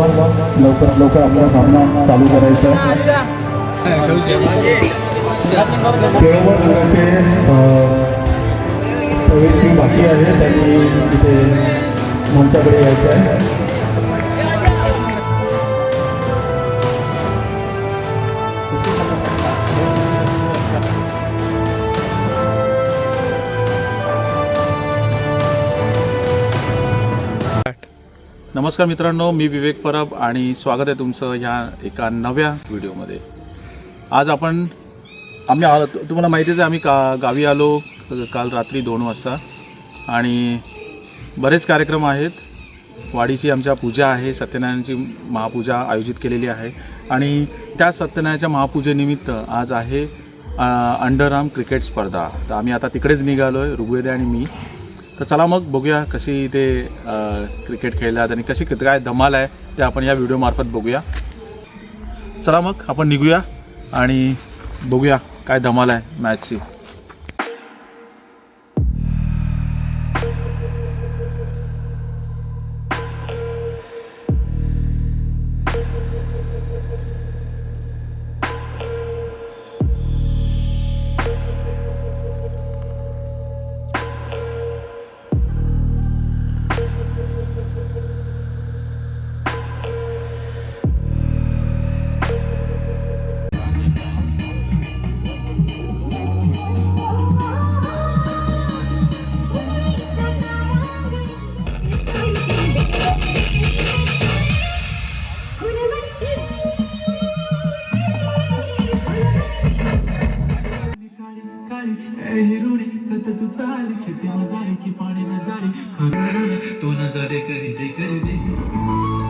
लवकर लवकर आपला सामना चालू करायचा. आहे केळवण संघाचे प्रवेश बाकी आहे. त्यांनी तिथे मंचाकडे यायचं आहे. नमस्कार मित्रांनो मी विवेक परब आणि स्वागत आहे तुमचं ह्या एका नव्या व्हिडिओमध्ये. आज आपण आम्ही तुम्हाला माहितीच आहे आम्ही का गावी आलो काल रात्री दोन वाजता. आणि बरेच कार्यक्रम आहेत. वाडीची आमच्या पूजा आहे सत्यनारायणची महापूजा आयोजित केलेली आहे. आणि त्या सत्यनारायणच्या महापूजेनिमित्त आज आहे अंडरआर्म क्रिकेट स्पर्धा. तर आम्ही आता तिकडेच निघालो आहे ऋग्वेदे आणि मी. तर चला मग बघूया कशी ते क्रिकेट खेळल्यात आणि कशी काय धमाल आहे ते आपण या व्हिडिओमार्फत बघूया. चला मग आपण निघूया आणि बघूया काय धमाल आहे मॅचची चाली किती मजा की पाणी न जाळी खरं तो न जाडे करी दे करी दे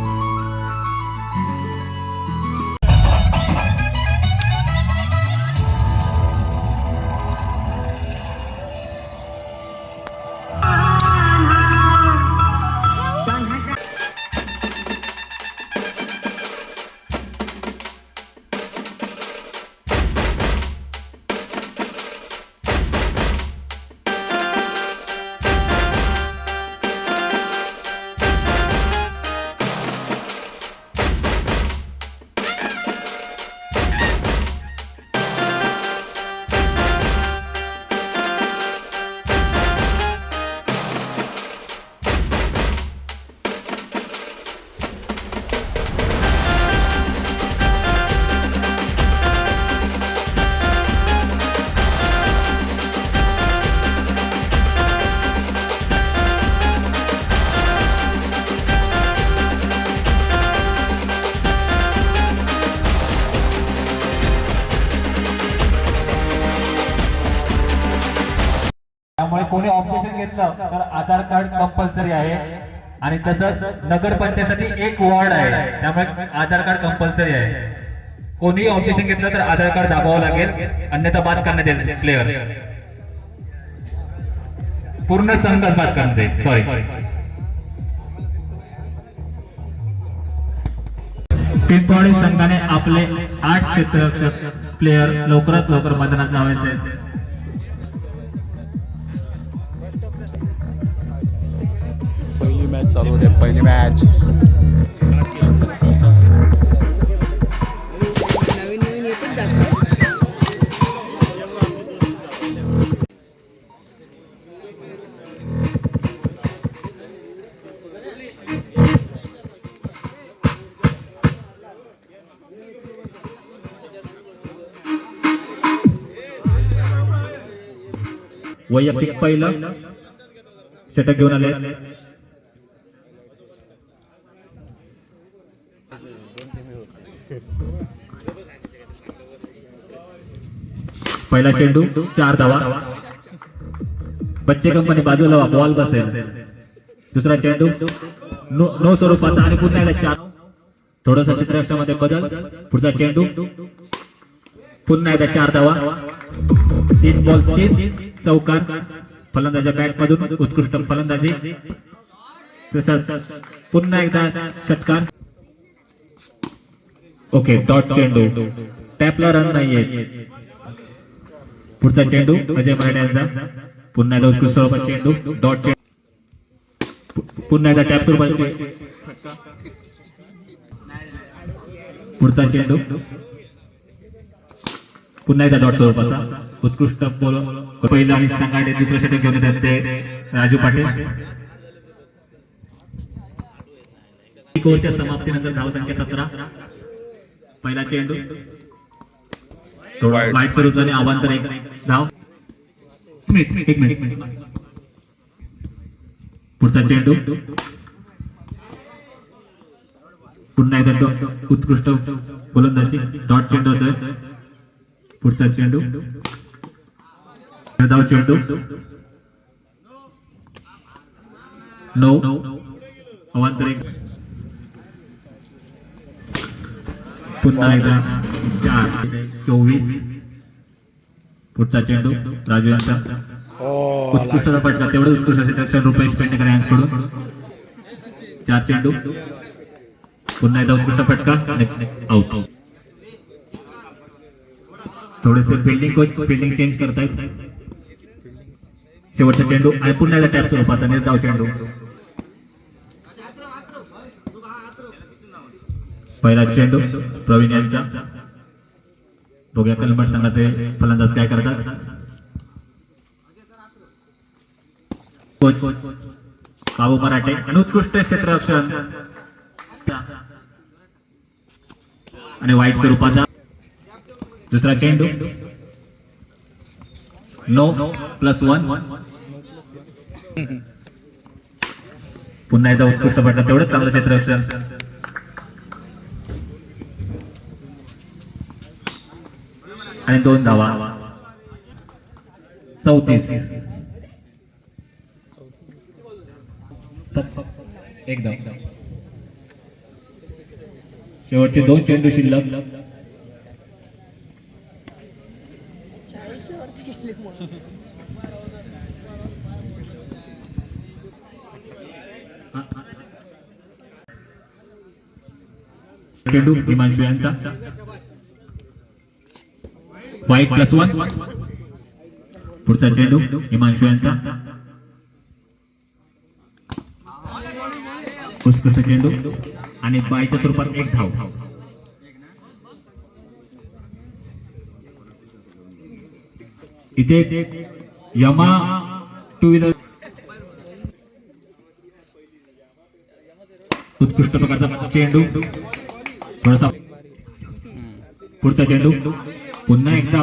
तसंच नगरपंचायतीसाठी एक वॉर्ड आहे. त्यामुळे आधार कार्ड कंपल्सरी आहे. कोणीही ऑब्जेक्शन घेतलं तर आधार कार्ड दाबावं लागेल. अन्यथा बाद करण्यात येईल. प्लेअर पूर्ण संघात बाद करण्यात येईल. सॉरी पिंपवाडी संघाने आपले आठ क्षेत्ररक्षक प्लेअर लवकरात लवकर मैदानात लावायचे आहेत. मॅच चालू होते पहिली मॅच. वैयक्तिक पहिलं षटक घेऊन आले पहिला चेंडू चार धावा. बच्चे कंपनी बाजूला बॉल बसेल. दुसरा चेंडू. नो नो स्वरूपाचा आणि पुन्हा एकदा चार. थोडस क्षेत्ररक्षणामध्ये बदल. पुढचा चेंडू. पुन्हा एकदा चार धावा. तीन बॉल तीन चौकार. फलंदाच्या बॅट मधून उत्कृष्ट फलंदाजी. पुन्हा एकदा षटकार. ओके डॉट चेंडू. टॅपला रन नाहीये पुढचा चेंडू अजय मराठ्यांचा पुन्हा एकदा उत्कृष्ट स्वरूपात चेंडू डॉट चेंडू. पुन्हा एकदा टॅप स्वरूपात पुढचा चेंडू. पुन्हा एकदा डॉट स्वरूपाचा. उत्कृष्ट बोल पहिला आणि सांगाडे दुसऱ्या षटक घेऊन येतात ते राजू पाटील. एक ओव्हरच्या समाप्तीनंतर धाव संख्या सतरा. पहिला चेंडू. थोडा वाईट स्वरूपाने अवांतर एक धाव एक मिनिट एक मिनिट पुढचा चेंडू पुन्हा एकदा डॉ- उत्कृष्ट गोलंदाजी डॉट चेंडू होतोय पुढचा चेंडू धाव चेंडू नऊ अवांतर एक पुन्हा एकदा चार चोवीस पुढचा चेंडू राजू यांचा उत्कृष्ट फटका तेवढं उत्कृष्ट असेल तर रुपये पेंडेकर यांच्याकडून चार चेंडू पुन्हा एकदा उत्कृष्ट फटका आउट थोडेसे फिल्डिंग कोच फिल्डिंग चेंज करतायत शेवटचा चेंडू आणि पुन्हा एकदा टॅप स्वरूपाचा निर्धाव चेंडू पहिला चेंडू प्रवीण यांचा बघूया कलमट संघाचे फलंदाज काय करतात? कोच. बाबू मराठे. आणि क्षेत्ररक्षण आणि वाईट स्वरूपाचा दुसरा चेंडू. नो प्लस वन पुन्हा एकदा उत्कृष्ट पडला तेवढंच चांगलं क्षेत्ररक्षण आणि दोन धावा. चौतीस. एकदम शेवटचे दोन चेंडू शिल्लक. चेंडू हिमांशू यांचा. वाईट प्लस वन पुढचा चेंडू हिमांशु यांचा उत्कृष्ट चेंडू आणि बायच्या स्वरूपात एक धाव इथे यमा टू व्हीलर उत्कृष्ट प्रकारचा चेंडू थोडासा पुढचा चेंडू पुन्हा एकदा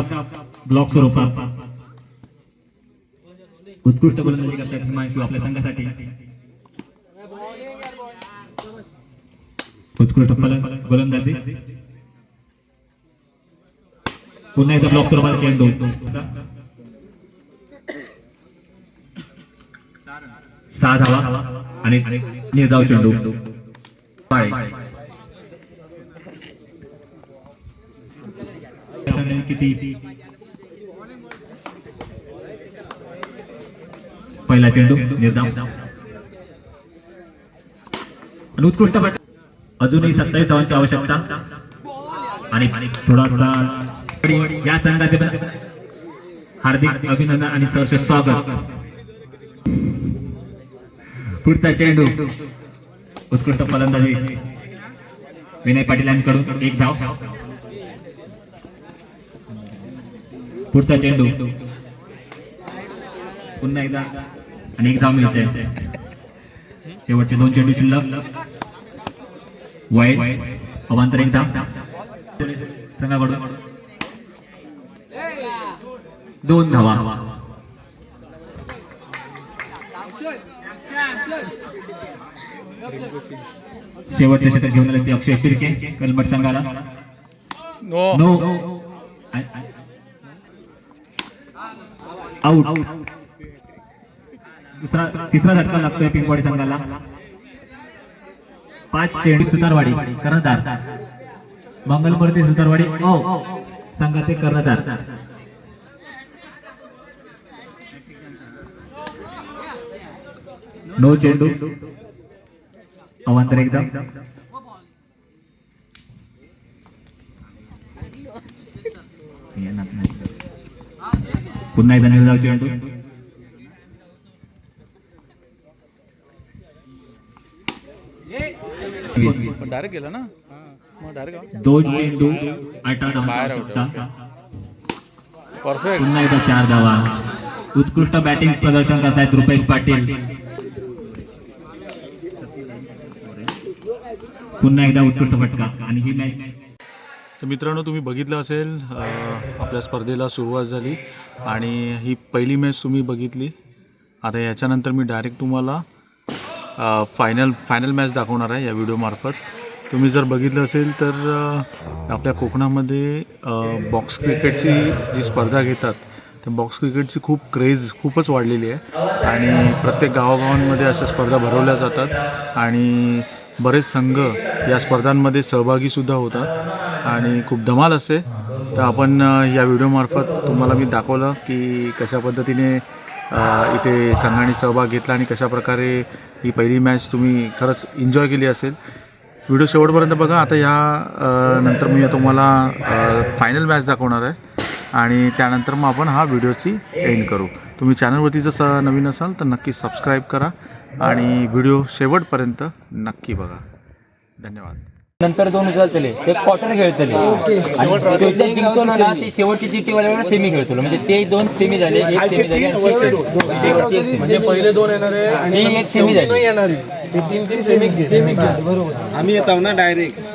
ब्लॉक स्वरूपात उत्कृष्ट गोलंदाजी करतात हिमांशू आपल्या संघासाठी. उत्कृष्ट गोलंदाजी. पुन्हा एकदा ब्लॉक स्वरूपात चेंडू सहा धावा आणि निर्धाव चेंडू पाळे. किती? पहिला चेंडू निर्धाव. आणि उत्कृष्ट फट अजूनही सत्तावीस धावांची आवश्यकता. आणि थोडासा या संघाचे हार्दिक अभिनंदन आणि सहर्ष स्वागत. पुढचा चेंडू. उत्कृष्ट फलंदाजी. विनय पाटील यांकडून एक धाव. पुढचा चेंडू. पुन्हा एकदा. आणि एक धाव मिळते शेवटचे दोन चेंडू शिल्लक. वाईट. अवांतर एक धाव संघाकडून दोन धावा. शेवटचे षटक घेऊन आले ते अक्षय शिर्के कलमट संघाला. नो. आउट दुसरा तिसरा झटका लागतोय पिंपवाडी संघाला. पाच चेंडू सुतारवाडी कर्णधार. मंगलमूर्ती सुतारवाडी ओ. संघाचे कर्णधार. नो चेंडू. अवांतर एकदम पुन्हा एकदा निर्धाव चेंडू. डायरेक्ट गेला ना? दोन चेंडू अठरा धावा परफेक्ट पुन्हा एकदा चार धावा उत्कृष्ट बॅटिंग प्रदर्शन करतायत रुपेश पाटील. पुन्हा एकदा उत्कृष्ट फटका. आणि ही मॅच तर मित्रांनो तुम्ही बघितलं असेल आपल्या स्पर्धेला सुरुवात झाली आणि ही पहिली मॅच तुम्ही बघितली. आता याच्यानंतर मी डायरेक्ट तुम्हाला फायनल फायनल मॅच दाखवणार आहे या व्हिडिओमार्फत तुम्ही जर बघितलं असेल तर आपल्या कोकणामध्ये बॉक्स क्रिकेटची जी स्पर्धा घेतात तर बॉक्स क्रिकेटची खूप क्रेज खूपच वाढलेली आहे. आणि प्रत्येक गावागावांमध्ये अशा स्पर्धा भरवल्या जातात. आणि बरेच संघ या स्पर्धांमध्ये सहभागीसुद्धा होतात आणि खूप धमाल असते. तर आपण या व्हिडिओमार्फत तुम्हाला मी दाखवलं की कशा पद्धतीने इथे संघाने सहभाग घेतला आणि कशा प्रकारे ही पहिली मॅच तुम्ही खरंच एन्जॉय केली असेल. व्हिडिओ शेवटपर्यंत बघा. आता या नंतर मी तुम्हाला फायनल मॅच दाखवणार आहे. आणि त्यानंतर मग आपण हा व्हिडिओची एंड करू. तुम्ही चॅनलवरती जर नवीन असाल तर नक्की सबस्क्राईब करा. आणि व्हिडिओ शेवटपर्यंत नक्की बघा. धन्यवाद. नंतर दोन उचलतले ते क्वार्टर खेळतले. आणि त्याच्यात जिंकतो ना ना ते शेवटची चिठ्ठी वाल्यावर सेमी खेळतो म्हणजे ते दोन सेमी झाले एक सेमी झाली आणि शेवटची. एक semi. म्हणजे पहिले दोन येणार आहे एक सेमी झाली. तीन चिठ्ठी सेमी घेतले दोन चिठ्ठी एक क्वार्टर खेळतले. दोन टाका त्या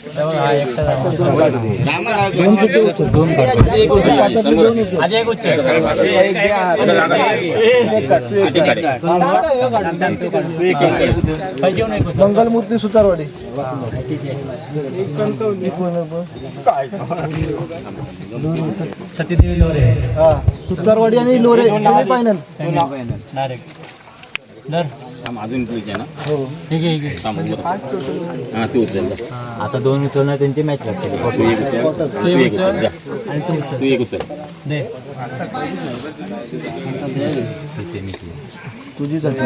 मंगलमूर्ती सुतारवाडी. सतीदेवी लोरे. सुतारवाडी आणि लोरे फायनल धर. हो. ठीक आहे, ठीक आहे. आता दोन उचलणार त्यांची मॅच लागते. तू एक उचल. तू उचल. दे. तुझी झाली.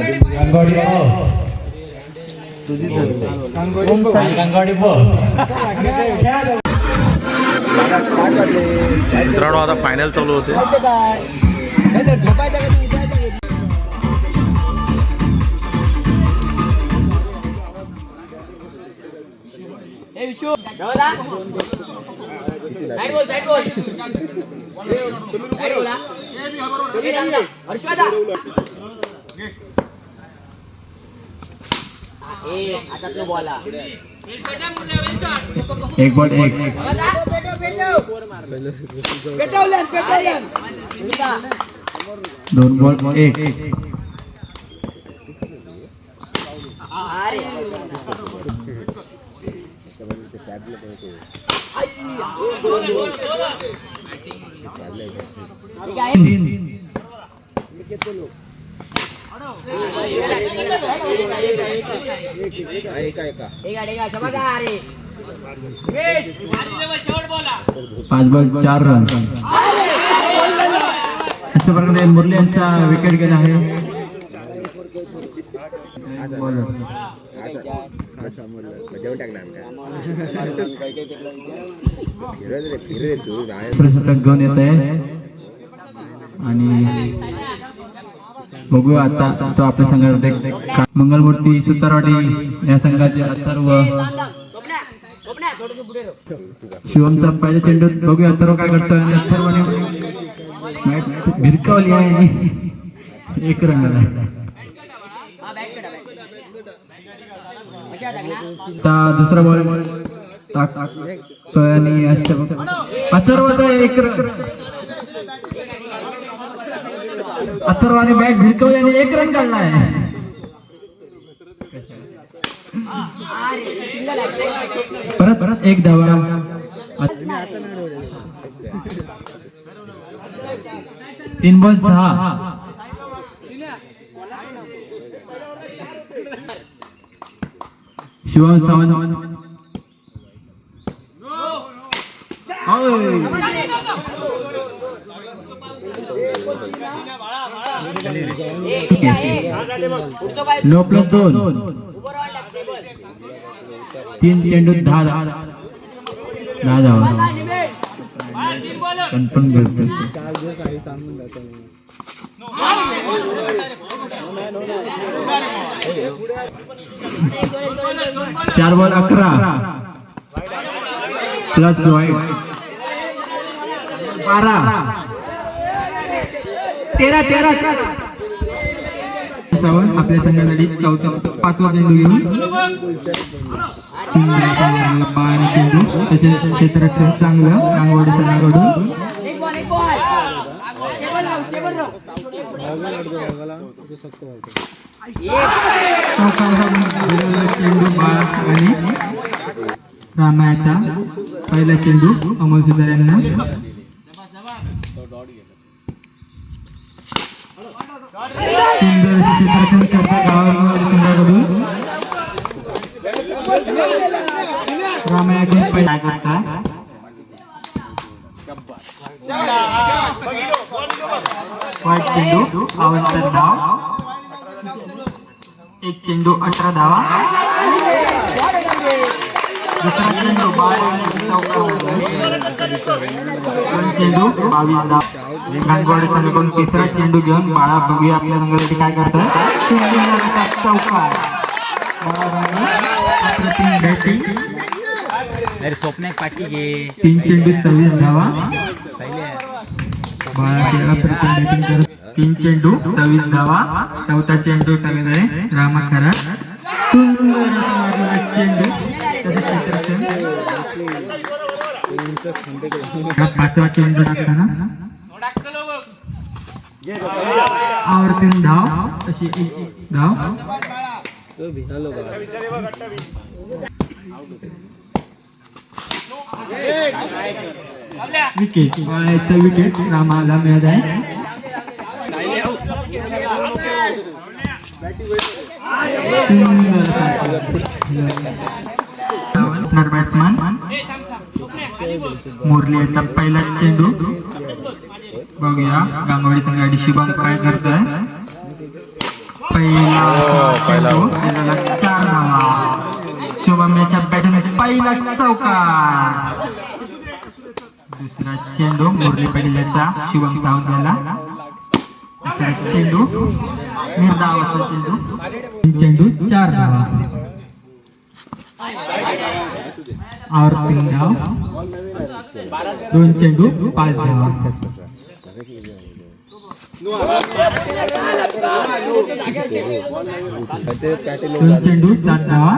तुझी झाली. गंगावडी मित्रांनो आता फायनल चालू होते. झोपायचं का तू एक बॉल एक दोन बॉल एक. पाच बॉल चार रन. अशा प्रकारे मुरली विकेट आहे. घेऊन येत आहे आणि बघूया आता तो आपल्या संघामध्ये मंगलमूर्ती सुतारवाडी या संघाचे अथर्व. शिवमचा पहिले चेंडू बघूया अथर्व काय करतोय. आणि अथर्वने भिरकावली आहे एक रंगाला आला हा, back करा, back करा. अशा टाकणार. आता दुसरा बॉल. आणि अथर्वचा एक रन. अथर्वाने बॅट भिरकवली आणि एक रन काढला आहे परत परत एक धावा. तीन बॉल सहा. शिवा सावंत. नो प्लस दोन. तीन चेंडू दहा दहा दहा धावा कन्फर्म घेतो चार बॉल अकरा. प्लस वाईट बारा. तेरा तेरा. चव्हाण आपल्या संघासाठी चौथा पाचवा चेंडू घेऊन बारा चेंडू त्याचे क्षेत्ररक्षण चांगलं. रांगवाडी संघाकडून एक बॉल एक बॉल टेबल राहू टेबल राहू चौकाचा दिलेला चेंडू बाळा आणि रामायाचा पहिला चेंडू अमोल सुधार यांना सुंदर असे क्षेत्ररक्षण करता गावाकडून संघाकडून रामायाकडून पहिला करता वाईट चेंडू धाव एक चेंडू अठरा धावा दुसरा चेंडू बारा दोन चेंडू बावीस धाव गांगवाडी संघाकडून तिसरा चेंडू घेऊन बाळा बघूया आपल्या संघासाठी काय करतात चेंडू चौकार बाळा राणा अप्रतिम बॅटिंग अरे स्वप्न पाठी घे तीन चेंडू सव्वीस धावा तीन चेंडू सव्वीस धावा चौथा चेंडू टाकत आहे रामा खरा. चेंडू. पाचवा चेंडू टाकताना. आवर्तीन धाव अशी एक एक धाव. विकेट बाळाचं विकेट रामाला मिळत आहे. बॅट्समॅन मुरली याचा पहिला चेंडू. बघूया गांगवाडी संघाडी शुभम काय करत आहे पहिला चेंडू त्याला चार धावा. शुभम याच्या बॅटिंग पहिला चौकार दुसरा चेंडू मुरली पाटील सावंत याला चेंडू निर्धाव चेंडू. चेंडू चार धावा. और तीन धाव दोन चेंडू पाच धावा. दोन चेंडू सात धावा.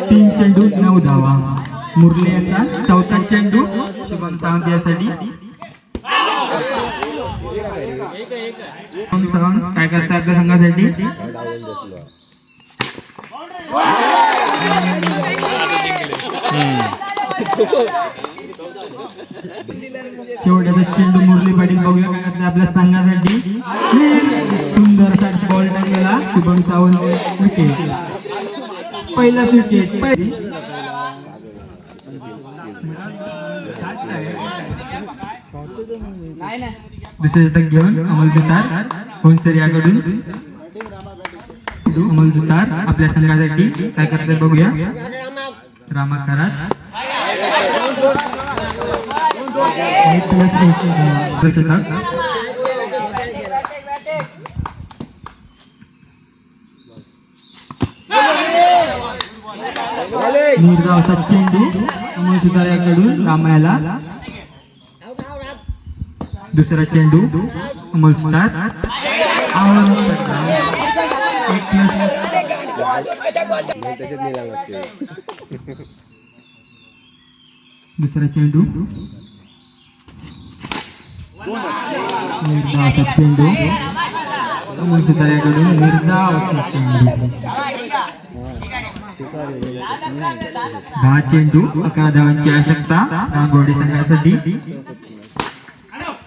तीन चेंडू नऊ धावा मुरली यांचा चौथा चेंडू शुभम सावंत यासाठी शुभम सावंत काय करतात आपल्या संघासाठी शेवटचा चेंडू मुरली पाटील बघूया काय करतात आपल्या संघासाठी सुंदर असा बॉल टाकलेला शुभम सावंत विकेट पहिला विकेट पहिली दुसरे षटक घेऊन अमोल जुतार होनसर याकडून अमोल जुतार आपल्या संघासाठी काय करतात बघूया. रामा करात नीरगावचा चेंडू अमोल सुतार याकडून रामायाला दुसरा चेंडू अमोल सुतार आव्हान एक plus दुसरा चेंडू निर्धावाचा चेंडू अमोल सुतार याकडून निर्धावाचा चेंडू दहा चेंडू अकरा धावांची आवश्यकता रांगोळी संघासाठी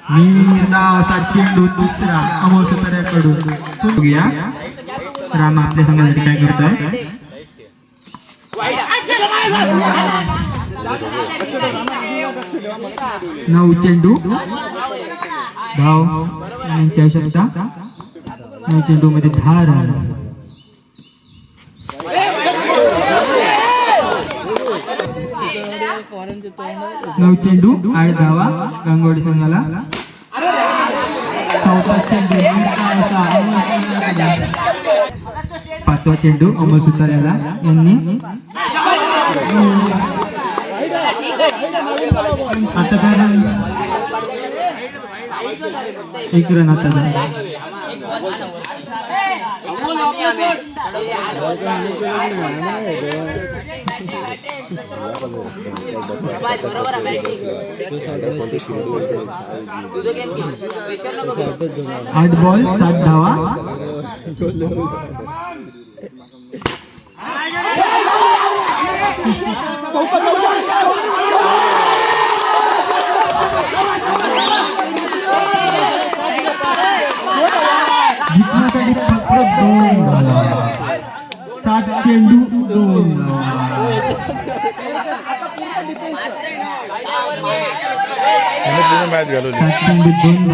निर्धावाचा चेंडू दुसरा अमोल सुतार याकडून बघूया राम आपल्या संघासाठी काय करतोय नऊ चेंडू धाव यांची आवश्यकता नऊ चेंडू मध्ये दहा रन नऊ चेंडू आठ धावा गंगोडी संघाला चौथा चेंडू मोठा असा अमोल सुतार. पाचवा चेंडू अमोल सुतार याला यांनी आता काय रन एक रन आता आठ बॉल सात धावा जिंकण्यासाठी फक्त दोन धावा सात चेंडू दोन धावा मॅच घालवली चेंडू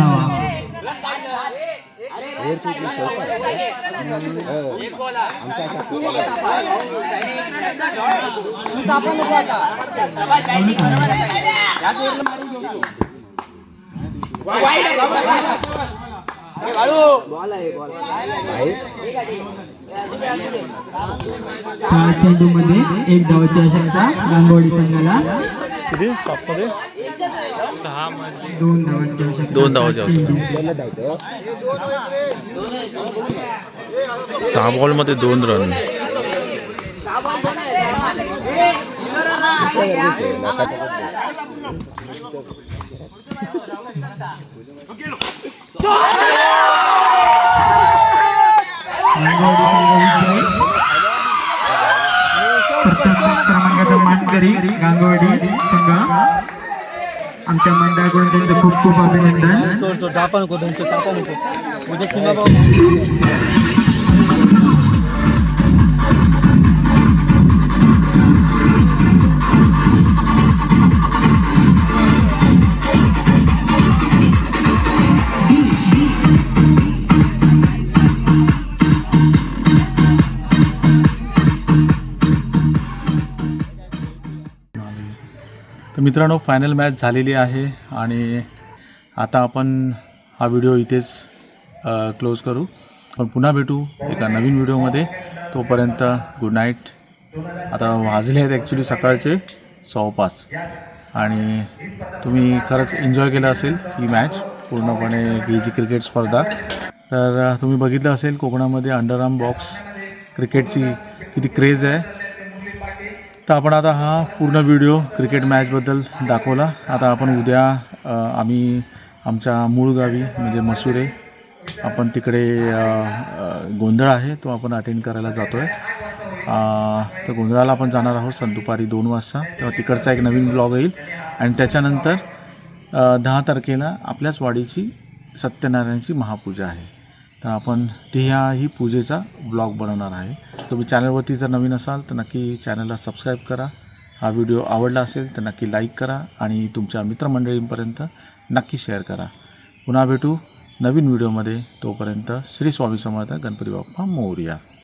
सहा चेंडू मध्ये एक धावची आवश्यकता रांगोळी संघाला. किती? सातमध्ये? आवश्यकता दोन धावांची चेंडू. सहा बॉलमध्ये दोन रन. क्रमांकाचा गांगवाडी गांगोडी संघ. आमच्या मंडळाकडून त्यांचं खूप खूप अभिनंदन. मित्रांनो फायनल मॅच झालेली आहे आणि आता आपण हा व्हिडिओ इथेच क्लोज करू. पण पुन्हा भेटू एका नवीन व्हिडिओमध्ये तोपर्यंत गुड नाईट आता वाजले आहेत ॲक्च्युली सकाळचे सव्वापाच. आणि तुम्ही खरंच एन्जॉय केलं असेल ही मॅच पूर्णपणे ही जी क्रिकेट स्पर्धा. तर तुम्ही बघितलं असेल कोकणामध्ये अंडरआर्म बॉक्स क्रिकेटची किती क्रेज आहे. तर आपण आता हा पूर्ण व्हिडिओ क्रिकेट मॅचबद्दल दाखवला. आता आपण उद्या आम्ही आमच्या मूळ गावी म्हणजे मसुरे आपण तिकडे गोंधळ आहे तो आपण अटेंड करायला जातो आहे तर गोंधळाला आपण जाणार आहोत सं दुपारी दोन वाजता. तेव्हा तिकडचा एक नवीन ब्लॉग येईल. आणि त्याच्यानंतर दहा तारखेला आपल्याच वाडीची सत्यनारायणची महापूजा आहे. तर आपण ते ह्याही पूजेचा ब्लॉग बनवणार आहे. तुम्ही चॅनलवरती जर नवीन असाल तर नक्की चॅनलला सबस्क्राईब करा. हा व्हिडिओ आवडला असेल तर नक्की लाईक करा आणि तुमच्या मित्रमंडळींपर्यंत नक्की शेअर करा. पुन्हा भेटू नवीन व्हिडिओमध्ये. तोपर्यंत श्री स्वामी समर्थ गणपती बाप्पा मोरया.